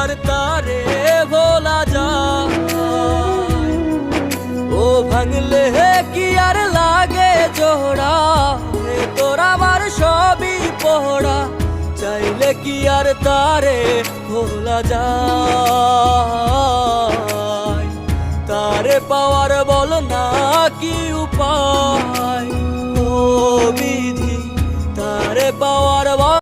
আর তারে ভোলা যায়। ও ভাঙলে কি আর লাগে জোড়া ভেতর আমার সবই পোড়া চাইলে কি আর তারে ভোলা যায়? তারে পাওয়ার বল না কি উপায়? ও বিধি, তারে পাওয়ার